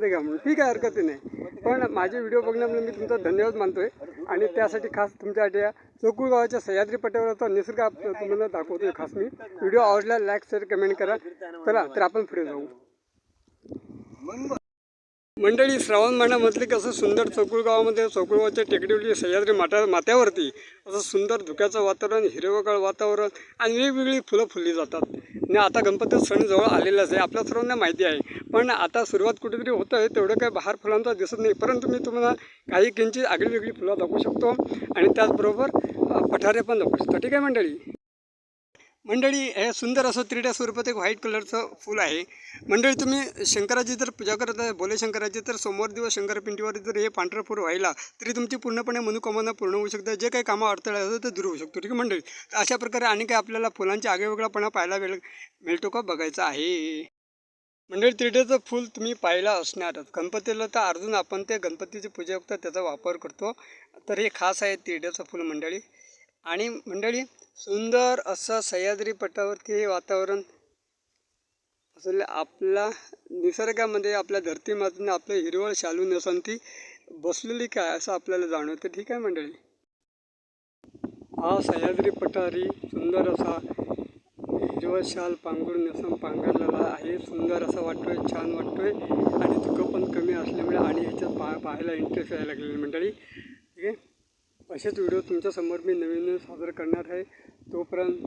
ते घ्या म्हणून ठीक आहे हरकत नाही. पण माझे व्हिडिओ बघण्यामुळे मी तुमचा धन्यवाद मानतोय. आणि त्यासाठी खास तुमच्यासाठी चोकूळ गावाच्या सह्याद्री पट्ट्यावरचा निसर्ग तुम्हाला दाखवतोय खास मी. व्हिडिओ आवडला लाईक शेअर कमेंट करा. चला तर आपण पुढे जाऊ. मंडळी श्रावण महिन्यामधले कसं सुंदर चौकुळ गावामध्ये चौकुळगावच्या टेकडीवरची सह्याद्री माटा माथ्यावरती असं सुंदर धुक्याचं वातावरण हिरवगाळ वातावरण आणि वेगवेगळी फुलं फुलली जातात. आणि आता गणपती सण जवळ आलेलाच आहे. आपल्या सर्वांना माहिती आहे पण आता सुरुवात कुठेतरी होतं आहे तेवढं काही बाहेर फुलांचा दिसत नाही. परंतु मी तुम्हाला काही किंचित आगळी वेगळी फुलं दाखवू शकतो आणि त्याचबरोबर पठारे पण दाखवू शकतो. ठीक आहे मंडळी? मंडळी हे सुंदर असं त्रिड्या स्वरूपात एक व्हाईट कलरचं फूल आहे. मंडळी तुम्ही शंकराची जर पूजा करत आहे भोले शंकराची तर सोमवार दिवस शंकरपिंडीवर जर हे पांढरं फूल व्हायला तरी तुमची पूर्णपणे मनोकामना पूर्ण होऊ शकतं. जे काही कामं अडथळा असतो ते दूर होऊ शकतो. ठीक आहे मंडळी? तर अशा प्रकारे आणि काही आपल्याला फुलांचे आगळेवेगळापणा पाहायला वेळ मिळतो का? बघायचा आहे. मंडळी तिरड्याचं फूल तुम्ही पाहिला असणारच. गणपतीला तर अर्जुन आपण ते गणपतीची पूजा करता त्याचा वापर करतो. तर हे खास आहे तिरड्याचं फूल मंडळी. आणि मंडळी सुंदर असं सह्याद्री पटावरती हे वातावरण असले आपला निसर्गामध्ये आपल्या धरतीमधून आपलं हिरवळ शालू नसून ती बसलेली काय असं आपल्याला जाणवतं. ठीक आहे मंडळी? हा सह्याद्री पठारी सुंदर असा हिरवळ शाल पांघरून नसून पांघरलेला आहे. सुंदर असं वाटतोय छान वाटतोय. आणि धुकं पण कमी असल्यामुळे आणि ह्याच्यात पा पाहायला इंटरेस्ट यायला लागलेली मंडळी. ठीक आहे? असेच व्हिडिओ तुमच्यासमोर मी नवीन नवीन सादर करणार आहे. तोपर्यंत